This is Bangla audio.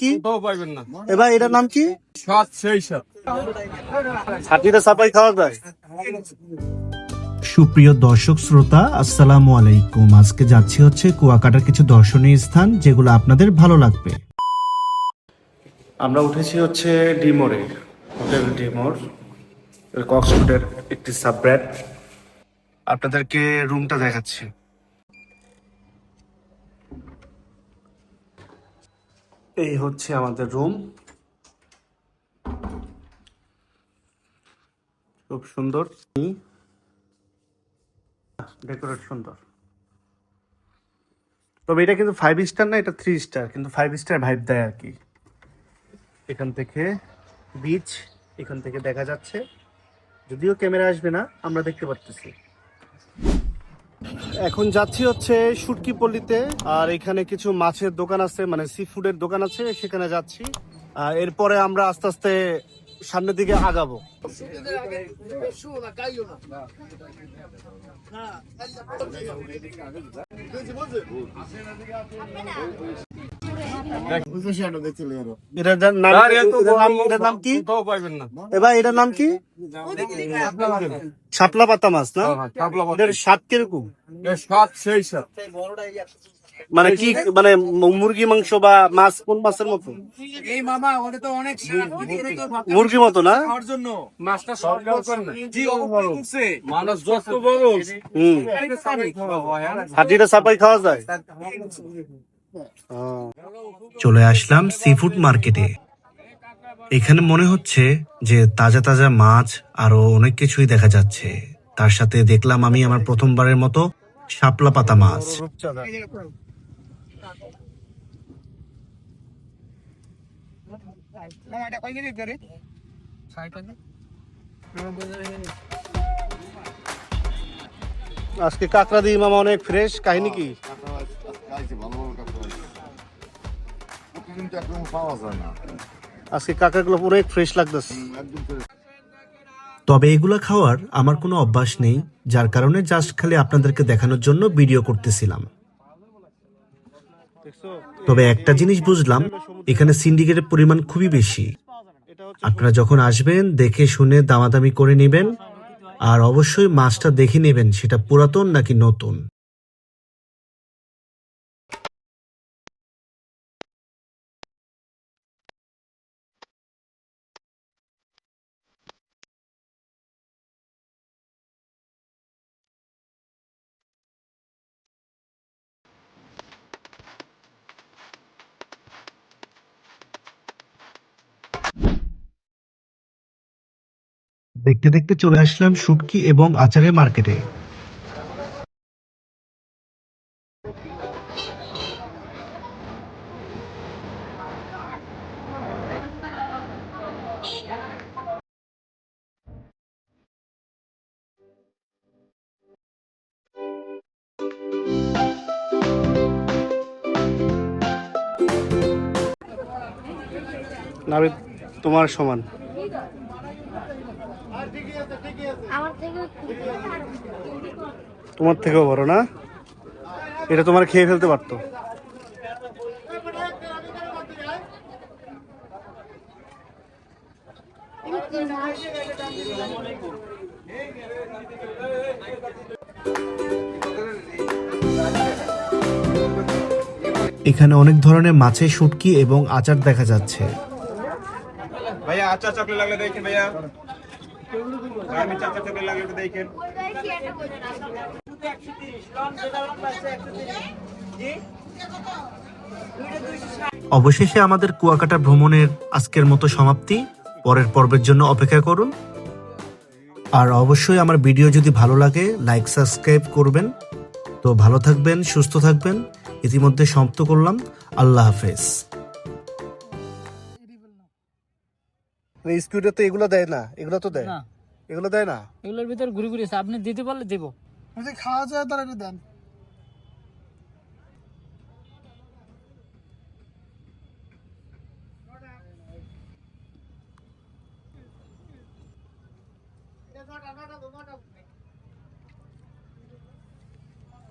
কি? পাইবেন না। এবার এটার নাম কি? সাত সেই সাত ছাতিটা সাপাই খাওয়া যায়। সুপ্রিয় দর্শক শ্রোতা আসসালামু আলাইকুম। আজকে যাচ্ছি হচ্ছে কুয়াকাটার কিছু দর্শনীয় স্থান যেগুলো আপনাদের ভালো লাগবে। আমরা উঠেছি হচ্ছে ডিমোরে হোটেল ডিমোর কক্সফোর্ডের একটি সাবব্র্যান্ড আপনাদেরকে রুমটা দেখাচ্ছি। এই হচ্ছে আমাদের রুম খুব সুন্দর। ডেকোরেট সুন্দর। তবে এটা কিন্তু ফাইভ স্টার না, এটা থ্রি স্টার কিন্তু ফাইভ স্টার ভাইব দেয় আর কি। এখান থেকে বিচ এখান থেকে দেখা যাচ্ছে। যদিও ক্যামেরা আসবে না, আমরা দেখতে পারতেছি। এখন যাচ্ছি হচ্ছে সুটকি পল্লিতে, আর এখানে কিছু মাছের দোকান আছে মানে সি ফুডের দোকান আছে, সেখানে যাচ্ছি। আর এরপরে আমরা আস্তে আস্তে সামনের দিকে আগাবো। এটার নাম এটার নাম কি কোথাও পাইবেন না এবার এটার নাম কি? শাপলা পাতা মাছ না। এটার স্বাদ কীরকম? সেই সাত মানে কি মানে মুরগি মাংস বা মাছ কোন মাছের মতো? এই মামা ওটা তো অনেক মুরগি মতো না? খাওয়ার জন্য। মাছটা সব করবেন না। জি মানুষ যত বড় হুম। হাতিটা সাপাই খাওয়া যায়। চলে আসলাম সিফুড মার্কেটে এখানে মনে হচ্ছে যে তাজা তাজা মাছ আরও অনেক কিছুই দেখা যাচ্ছে। তার সাথে দেখলাম আমি আমার প্রথমবারের মতো শাপলা পাতা মাছ। আজকে কাঁকড়া দিয়ে মামা অনেক ফ্রেশ কাহিনী কি? প্রতিদিন তো একদম পাওয়া যায় না। আজকে কাঁকড়াগুলো অনেক ফ্রেশ লাগতেছে। একদম করে তবে এগুলা খাওয়ার আমার কোনো অভ্যাস নেই যার কারণে জাস্ট খালি আপনাদেরকে দেখানোর জন্য ভিডিও করতেছিলাম। তবে একটা জিনিস বুঝলাম এখানে সিন্ডিকেটের পরিমাণ খুবই বেশি। আপনারা যখন আসবেন দেখে শুনে দামাদামি করে নেবেন আর অবশ্যই মাছটা দেখে নেবেন সেটা পুরাতন নাকি নতুন। দেখতে দেখতে চলে আসলাম শুটকি এবং আচারের মার্কেটে। তোমার সমান। তোমার থেকেও বড় না? এটা তোমার খেয়ে ফেলতে পারতো। এখানে অনেক ধরনের মাছের শুটকি এবং আচার দেখা যাচ্ছে। ভাইয়া আচার চকলেট লাগলে দেখেন ভাইয়া। অবশেষে আমাদের কুয়াকাটা ভ্রমণের আজকের মতো সমাপ্তি। পরের পর্বের জন্য অপেক্ষা করুন। আর অবশ্যই আমার ভিডিও যদি ভালো লাগে লাইক সাবস্ক্রাইব করবেন। তো ভালো থাকবেন, সুস্থ থাকবেন। ইতিমধ্যে সমাপ্ত করলাম। আল্লাহ হাফেজ। স্কুলে তো এগুলো দেয় না এগুলো তো দেয় না। এগুলো দেয় না এগুলোর ভিতর ঘুরে ঘুরে আছে। আপনি দিতে পারলে দিব যদি খাওয়া যায় তাহলে একটু দেন এটা